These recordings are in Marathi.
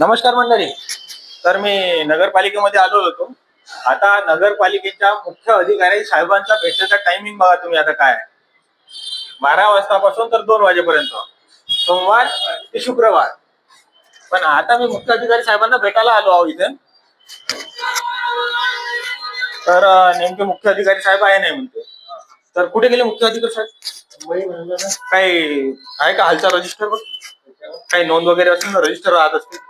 नमस्कार मंडळी. तर मी नगरपालिकेमध्ये आलो होतो. आता नगरपालिकेच्या मुख्य अधिकारी साहेबांचा भेटण्याचा टायमिंग बघा तुम्ही आता काय आहे. बारा वाजतापासून तर दोन वाजेपर्यंत. सोमवार ते शुक्रवार. पण आता मी मुख्य अधिकारी साहेबांना भेटायला आलो आहो इथे. तर नेमके मुख्य अधिकारी साहेब आहे नाही म्हणते. तर कुठे गेले मुख्य अधिकारी साहेब? काही आहे का हालचा रजिस्टर? काही नोंद वगैरे असेल ना रजिस्टर राहत असते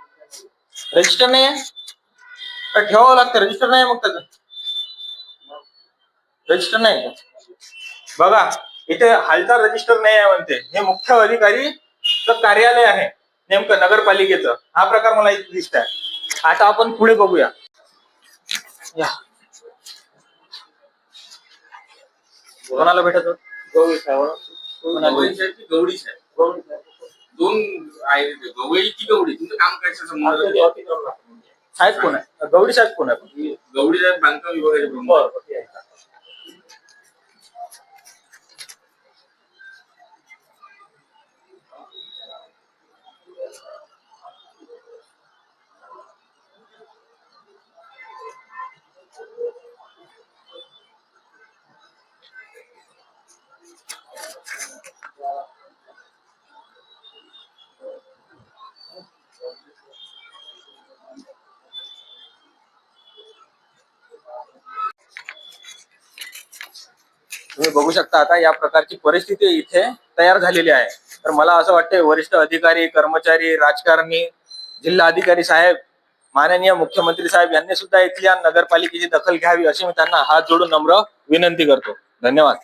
रजिस्टर नाही आहे ठेवावं लागतं. रजिस्टर नाही मग त्याचं. रजिस्टर नाही? बघा इथे हालचा रजिस्टर नाही आहे म्हणते. हे मुख्य अधिकारी कार्यालय आहे. नेमकं नगरपालिकेचं. हा प्रकार मला इथे दिसत आहे. आता आपण पुढे बघूया. या. कोणाला भेटत? गवळी साहेब? गवळी साहेब दोन आहे. गवळी की गवडी तुमचं काम काय संबंध? आहे? साहेब कोण आहे? गौरी साहेब कोण आहे? गवडी साहेब बांधकाम विभागाचे प्रमुख. तुम्ही बघू शकता आता या प्रकारची परिस्थिती इथे तयार झालेली आहे. तर मला असं वाटतंय वरिष्ठ अधिकारी कर्मचारी राजकारणी जिल्हा अधिकारी साहेब माननीय मुख्यमंत्री साहेब यांनी सुद्धा इथल्या नगरपालिकेची दखल घ्यावी अशी मी त्यांना हात जोडून नम्र विनंती करतो. धन्यवाद.